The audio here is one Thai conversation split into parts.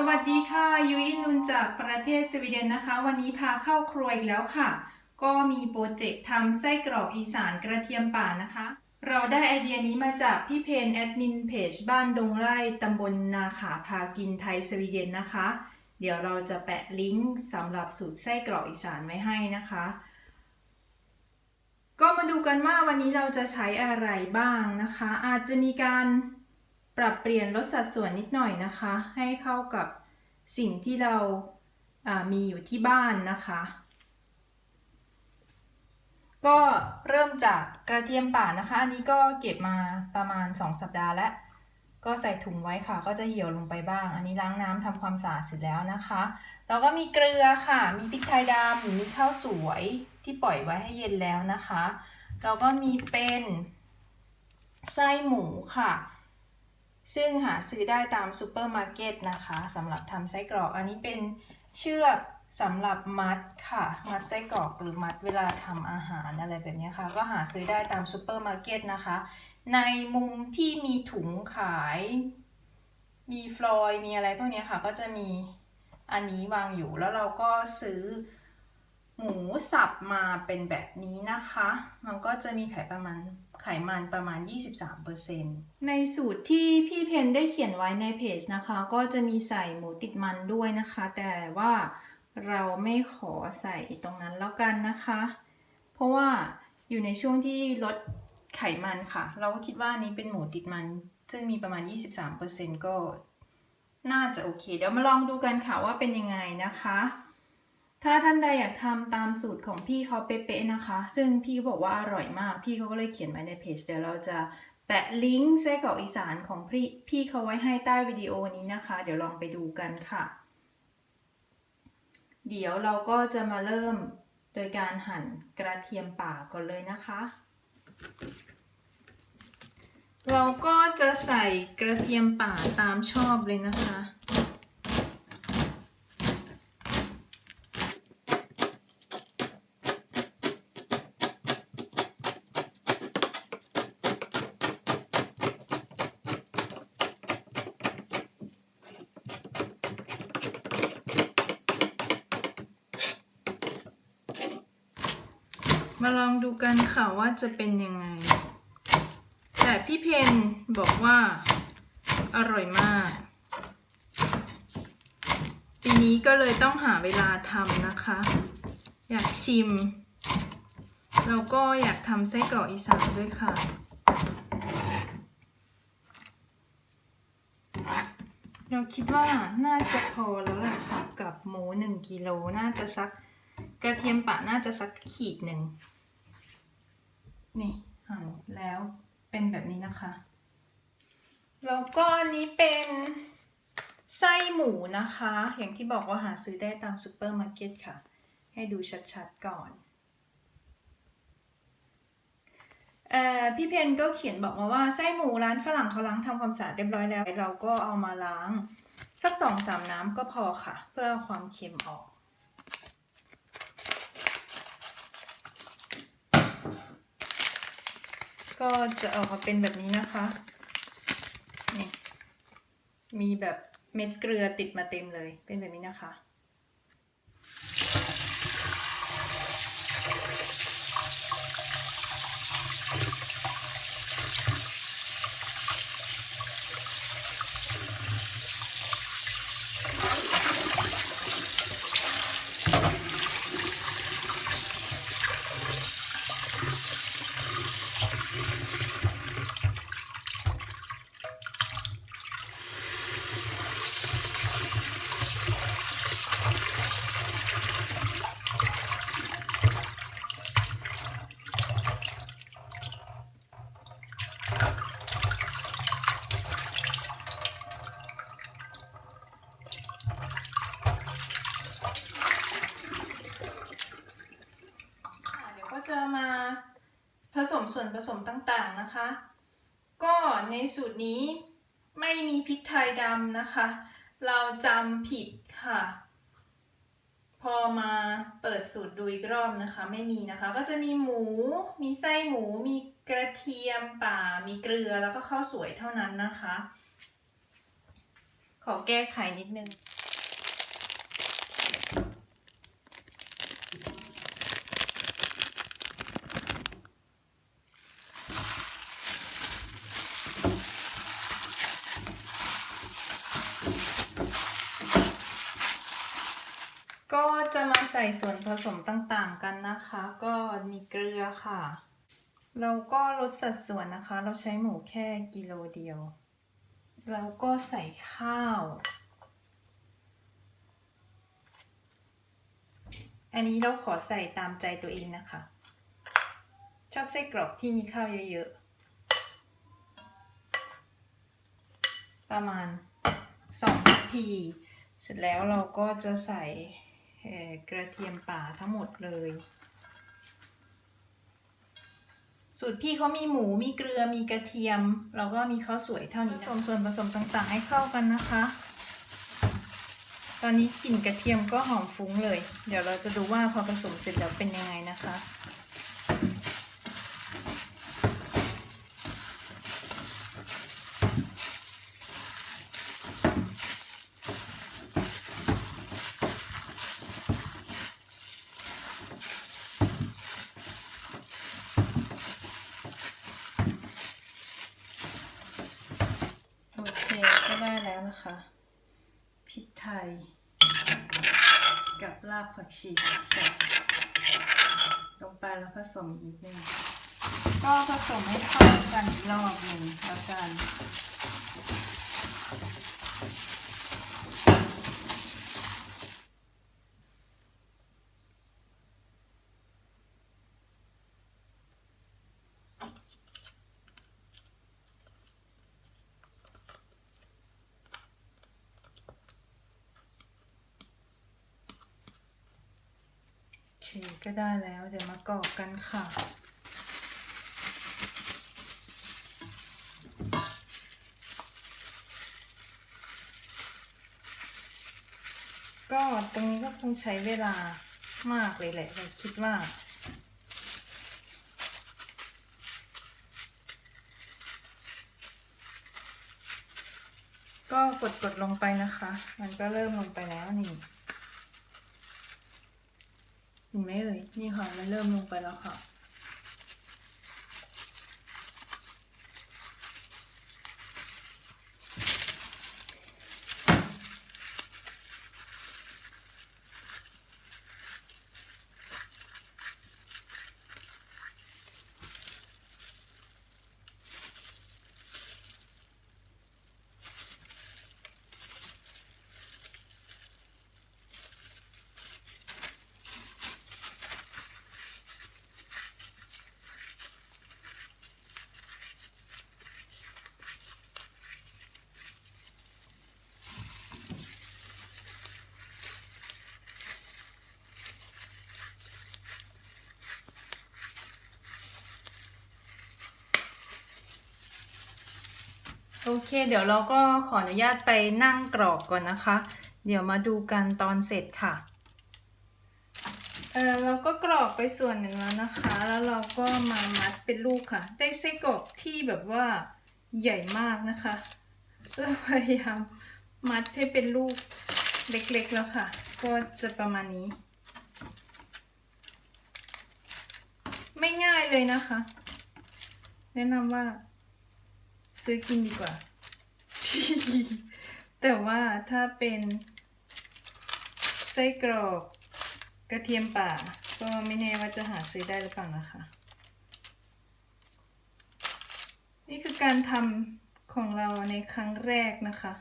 สวัสดีค่ะยุ้ยนุนจากประเทศสวีเดนนะคะ วันนี้พาเข้าครัวอีกแล้วค่ะ ก็มีโปรเจกต์ทำไส้กรอกอีสานกระเทียมป่านะคะ เราได้ไอเดียนี้มาจากพี่เพนแอดมินเพจบ้านดงไร่ตำบลนาขาพากินไทยสวีเดนนะคะ เดี๋ยวเราจะแปะลิงก์สำหรับสูตรไส้กรอกอีสานไว้ให้นะคะ ก็มาดูกันว่าวันนี้เราจะใช้อะไรบ้างนะคะ อาจจะมีการ ปรับเปลี่ยนลดสัดส่วนนิดหน่อยนะคะ ให้เข้ากับสิ่งที่เราามีอยู่ที่บ้านนะคะ ก็เริ่มจากกระเทียมป่านะคะ อันนี้ก็เก็บมาประมาณ 2 สัปดาห์แล้ว ก็ใส่ถุงไว้ค่ะ ก็จะเหี่ยวลงไปบ้าง อันนี้ล้างน้ำทำความสะอาดเสร็จแล้วนะคะ แล้วก็มีเกลือค่ะ มีพริกไทยดำมีข้าวสวยที่ปล่อยไว้ให้เย็นแล้วนะคะ แล้วก็มีเป็นไส้หมูค่ะ ซึ่งหาซื้อได้ตามซูเปอร์มาร์เก็ตนะคะสำหรับทำไส้กรอกอันนี้เป็นเชือกสำหรับมัดค่ะ มัดไส้กรอกหรือมัดเวลาทำอาหารอะไรแบบนี้ค่ะ ก็หาซื้อได้ตามซูเปอร์มาร์เก็ตนะคะ ในมุมที่มีถุงขาย มีฟลอยมีอะไรพวกนี้ค่ะ ก็จะมีอันนี้วางอยู่แล้วเราก็ซื้อหมูสับมาเป็นแบบนี้นะคะ มันก็จะมีไขประมาณ ไขมันประมาณ 23%ในสูตรที่พี่เพนได้เขียนไว้ในเพจนะคะ ก็จะมีใส่หมูติดมันด้วยนะคะ แต่ว่าเราไม่ขอใส่ตรงนั้นแล้วกันนะคะ เพราะว่าอยู่ในช่วงที่ลดไขมันค่ะ เราก็คิดว่านนี้เป็นหมูติดมัน ซึ่งมีประมาณ 23%ก็น่าจะโอเค เดี๋ยวมาลองดูกันค่ะว่าเป็นยังไงนะคะ ถ้าท่านใดอยากทำตามสูตรของพี่เขาเป๊ะๆนะคะ ซึ่งพี่เขาบอกว่าอร่อยมาก พี่เขาก็เลยเขียนไว้ในเพจเดี๋ยวเราจะแปะลิงก์ไส้กรอกอีสานของพี่พี่เขาไว้ให้ใต้วิดีโอนี้นะคะ เดี๋ยวลองไปดูกันค่ะ เดี๋ยวเราก็จะมาเริ่มโดยการหั่นกระเทียมป่าก่อนเลยนะคะ เราก็จะใส่กระเทียมป่าตามชอบเลยนะคะ กันค่ะว่าจะเป็นยังไง แต่พี่เพนบอกว่า อร่อยมาก ปีนี้ก็เลยต้องหาเวลาทำนะคะ อยากชิม แล้วก็อยากทำไส้กรอกอีสานด้วยค่ะเราคิดว่าน่าจะพอแล้วละค่ะกับหมูหนึ่งกิโลน่าจะสักกระเทียมป่าน่าจะสักขีดหนึ่ง นี่หั่นแล้วเป็นแบบนี้นะคะ แล้วก็อันนี้เป็นไส้หมูนะคะ อย่างที่บอกว่าหาซื้อได้ตามซูเปอร์มาร์เก็ตค่ะ ให้ดูชัดๆก่อนออพี่เพนก็เขียนบอกมาว่าไส้หมูร้านฝรั่งเขาล้างทำความสะอาดเรียบร้อยแล้ว เราก็เอามาล้าง สักสองสามน้ำก็พอค่ะ เพื่อความเค็มออก ก็จะออกมาเป็นแบบนี้นะคะนี่มีแบบเม็ดเกลือติดมาเต็มเลยเป็นแบบนี้นะคะค่ะเดี๋ยวก็จะมาผ สมส่วนผสมต่างๆนะคะ ก็ในสูตรนี้ไม่มีพริกไทยดำนะคะ เราจำผิดค่ะ พอมาเปิดสูตรดูอีกรอบนะคะ ไม่มีนะคะ ก็จะมีหมู มีไส้หมู มีกระเทียมป่า มีเกลือแล้วก็ข้าวสวยเท่านั้นนะคะขขอแก้ไขนิดนึง ก็จะมาใส่ส่วนผสมต่างๆกันนะคะ ก็มีเกลือค่ะ เราก็ลดสัดส่วนนะคะ เราใช้หมูแค่กิโลเดียวแล้วก็ใส่ข้าว อันนี้เราขอใส่ตามใจตัวเองนะคะ ชอบไส้กรอกที่มีข้าวเยอะๆ ประมาณ2นาที เสร็จแล้วเราก็จะใส่ เอ่อกระเทียมป่าทั้งหมดเลย สูตรพี่เขามีหมูมีเกลือมีกระเทียมเราก็มีข้าวสวยเท่านี้ผสมส่วนผสมต่างๆ ให้เข้ากันนะคะ ตอนนี้กลิ่นกระเทียมก็หอมฟุ้งเลย เดี๋ยวเราจะดูว่าพอผสมเสร็จแล้วเป็นยังไงนะคะ โอเคก็ได้แล้ว นะคะพริกไทย กับรากผักชีใส่ลงไปแล้วผสมอีกนิดนึงก็ผสมให้เข้ากันอีกรอบหนึ่งแล้วกัน โอเคก็ได้แล้ว เดี๋ยวมากรอกกันค่ะ ก็ตรงนี้ก็คงใช้เวลามากเลยแหละเราคิดว่าก็กดกดๆลงไปนะคะ มันก็เริ่มลงไปแล้วนี่ เห็นไหมเอ่ยนี่ค่ะมันเริ่มลงไปแล้วค่ะ โอเค เดี๋ยวเราก็ขออนุญาตไปนั่งกรอกก่อนนะคะ เดี๋ยวมาดูกันตอนเสร็จค่ะ เออเราก็กรอกไปส่วนหนึ่งแล้วนะคะ แล้วเราก็มามัดเป็นลูกค่ะ ได้ไส้กรอกที่แบบว่าใหญ่มากนะคะ เราพยายามมัดให้เป็นลูกเล็กๆแล้วค่ะ ก็จะประมาณนี้ ไม่ง่ายเลยนะคะ แนะนำว่า ซื้อกินดีกว่า แต่ว่าถ้าเป็นไส้กรอกกระเทียมป่า ก็ไม่แน่ว่าจะหาซื้อได้หรือเปล่านะคะ นี่คือการทำของเราในครั้งแรกนะคะ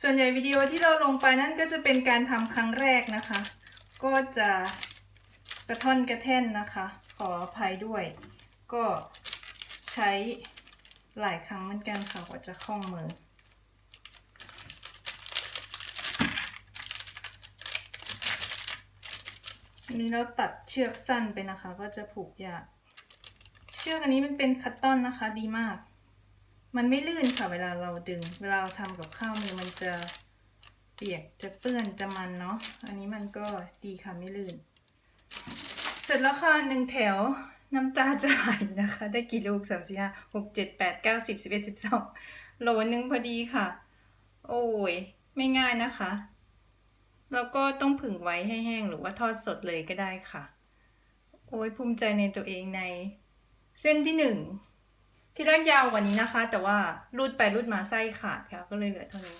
ส่วนใหญ่วิดีโอที่เราลงไปนั่นก็จะเป็นการทำครั้งแรกนะคะ ก็จะกระท่อนกระแท่นนะคะ ขออภัยด้วย ก็ใช้หลายครั้งเหมือนกันค่ะกว่าจะคล่องมือนนี้เราตัดเชือกสั้นไปนะคะ ก็จะผูกยาก เชือกอันนี้มันเป็นคัตตอนนะคะดีมาก มันไม่ลื่นค่ะเวลาเราดึง เวลาเราทำกับข้าวมือมันจะ เปียกจะเปื้อนจะมันเนาะ อันนี้มันก็ดีค่ะไม่ลื่น เสร็จแล้วค่ะหนึ่งแถวน้ำตาจะไหลนะคะ ได้กี่ลูกสามสี่ห้าหกเจ็ดแปดเก้าสิบสิบเอ็ดสิบสองโหลนึงพอดีค่ะ โอ้ย ไม่ง่ายนะคะ แล้วก็ต้องผึ่งไว้ให้แห้งหรือว่าทอดสดเลยก็ได้ค่ะ โอ้ยภูมิใจในตัวเองในเส้นที่หนึ่งที่แรกยาวกว่านี้นะคะ แต่ว่ารูดไปรูดมาไส้ขาดค่ะ ก็เลยเหลือเท่านี้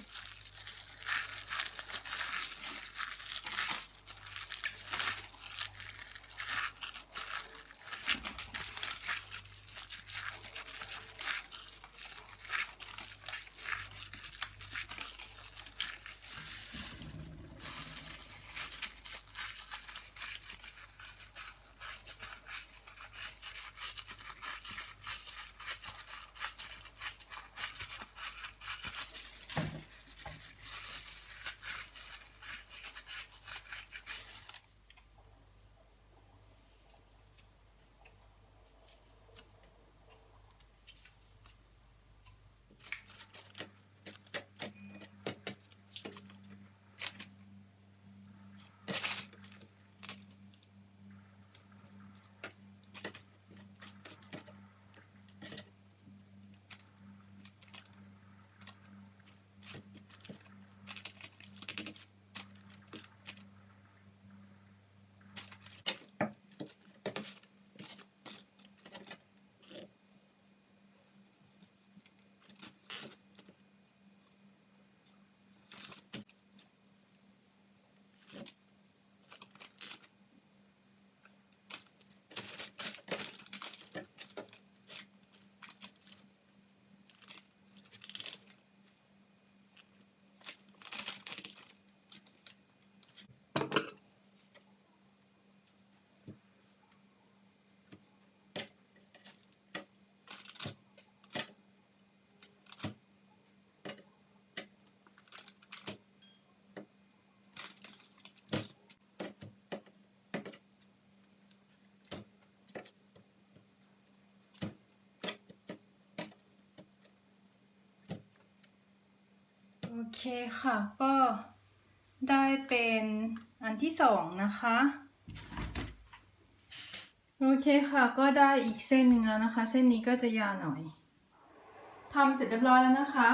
เคค่ะ ก็ได้เป็นอันที่สองนะคะ โอเคค่ะ ก็ได้อีกเส้นหนึ่งแล้วนะคะ เส้นนี้ก็จะยาวหน่อยทำเสร็จเรียบร้อยแล้วนะคะ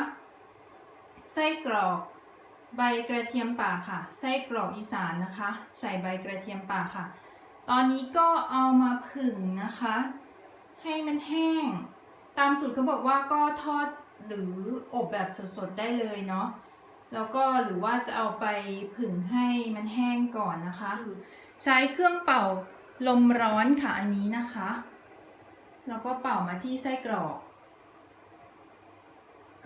ไส้กรอกใบกระเทียมป่าค่ะ ไส้กรอกอีสานนะคะ ใส่ใบกระเทียมป่าค่ะ ตอนนี้ก็เอามาผึ่งนะคะ ให้มันแห้ง ตามสูตรเขาบอกว่าก็ทอดหรืออบแบบสดๆได้เลยเนาะ แล้วก็หรือว่าจะเอาไปผึ่งให้มันแห้งก่อนนะคะ ใช้เครื่องเป่าลมร้อนค่ะอันนี้นะคะ แล้วก็เป่ามาที่ไส้กรอก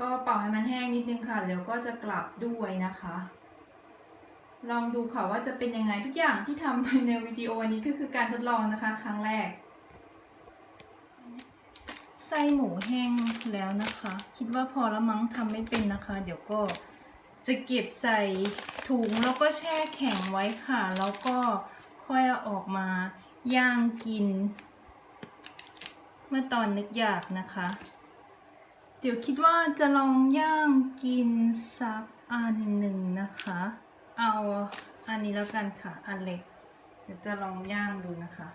ก็เป่าให้มันแห้งนิดนึงค่ะ แล้วก็จะกลับด้วยนะคะ ลองดูค่ะว่าจะเป็นยังไงทุกอย่างที่ทำไปในวิดีโออันนี้ก็คือการทดลองนะคะ ครั้งแรกไส้หมูแห้งแล้วนะคะ คิดว่าพอละมั้งทำไม่เป็นนะคะ เดี๋ยวก็ จะเก็บใส่ถุงแล้วก็แช่แข็งไว้ค่ะ แล้วก็ค่อยเอาออกมาย่างกิน เมื่อตอนนึกอยากนะคะ เดี๋ยวคิดว่าจะลองย่างกินสักอันหนึ่งนะคะ เอาอันนี้แล้วกันค่ะ อันเล็ก เดี๋ยวจะลองย่างดูนะคะ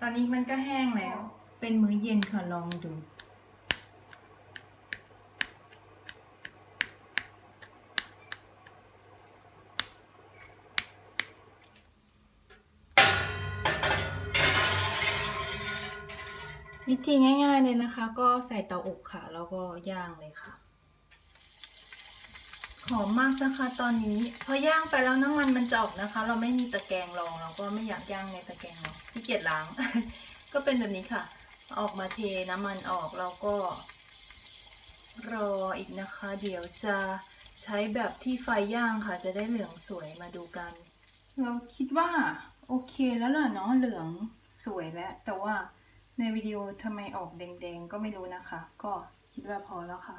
ตอนนี้มันก็แห้งแล้ว เป็นมื้อเย็นค่ะลองดู วิธีง่าย ๆเลยนะคะ ก็ใส่เตาอบค่ะ แล้วก็ย่างเลยค่ะ หอมมากนะคะตอนนี้พอย่างไปแล้วน้ำมันมันจะออกนะคะ เราไม่มีตะแกรงรองเราก็ไม่อยากย่างในตะแกรงหรอกขี้เกียจล้าง ก็เป็นแบบนี้ค่ะ ออกมาเทน้ำมันออกแล้วก็ รออีกนะคะ เดี๋ยวจะใช้แบบที่ไฟย่างค่ะ จะได้เหลืองสวยมาดูกัน เราคิดว่าโอเคแล้วล่ะเนาะเหลืองสวยแล้วแต่ว่า ในวิดีโอทำไมออกแดงๆก็ไม่รู้นะคะ ก็คิดว่าพอแล้วค่ะ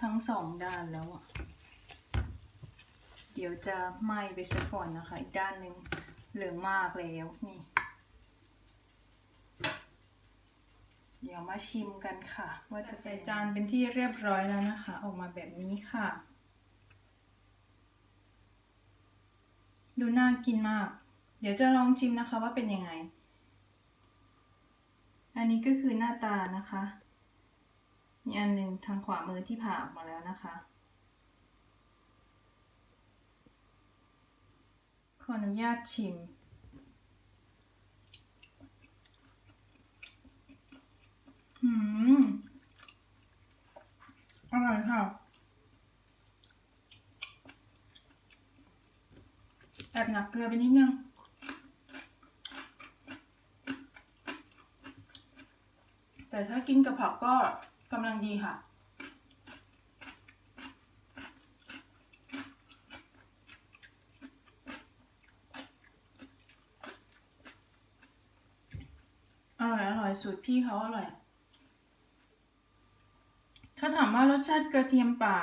ทั้งสองด้านแล้วอะเดี๋ยวจะไหม้ไปซะก่อนนะคะ อีกด้านหนึ่งเหลืองมากแล้วนี่ เดี๋ยวมาชิมกันค่ะ ว่าจะใส่จานเป็นที่เรียบร้อยแล้วนะคะ ออกมาแบบนี้ค่ะ ดูน่ากินมาก เดี๋ยวจะลองชิมนะคะว่าเป็นยังไง อันนี้ก็คือหน้าตานะคะ มีอันหนึ่งทางขวามือที่ผ่าออกมาแล้วนะคะ ขออนุญาตชิมหืมอร่อยค่ะแอบหนักเกลือไปนิดนึง แต่ถ้ากินกับผักก็กำลังดีค่ะ อร่อย อร่อยสูตรพี่เขาอร่อย ถ้าถามว่ารสชาติกระเทียมป่า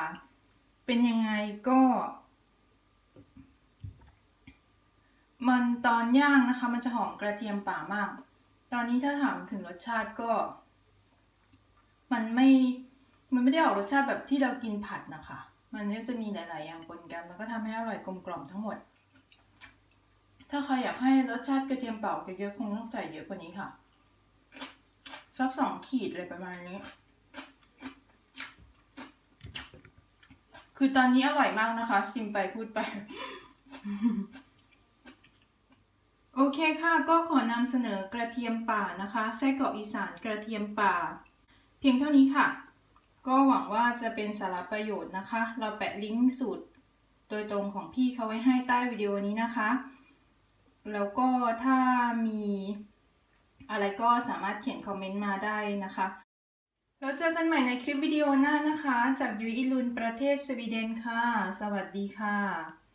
เป็นยังไงก็ มันตอนย่างนะคะ มันจะหอมกระเทียมป่ามาก ตอนนี้ถ้าถามถึงรสชาติก็ มันไม่มันไม่ได้ออกรสชาติแบบที่เรากินผัดนะคะ มันก็จะมีหลาย ๆ อย่างปนกัน แล้วก็ทำให้อร่อยกลมกล่อมทั้งหมด ถ้าใครอยากให้รสชาติกระเทียมเป่าเยอะๆคงต้องใส่เยอะกว่านี้ค่ะสักสองขีดเลยประมาณนี้ คือตอนนี้อร่อยมากนะคะชิมไปพูดไป โอเคค่ะ ก็ขอนำเสนอกระเทียมป่านะคะไส้กรอกอีสานกระเทียมป่า เพียงเท่านี้ค่ะ ก็หวังว่าจะเป็นสาระประโยชน์นะคะ เราแปะลิงก์สูตรโดยตรงของพี่เขาไว้ให้ใต้วิดีโอนี้นะคะ แล้วก็ถ้ามีอะไรก็สามารถเขียนคอมเมนต์มาได้นะคะ แล้วเจอกันใหม่ในคลิปวิดีโอหน้านะคะ จากยุยอิลุนประเทศสวีเดนค่ะ สวัสดีค่ะ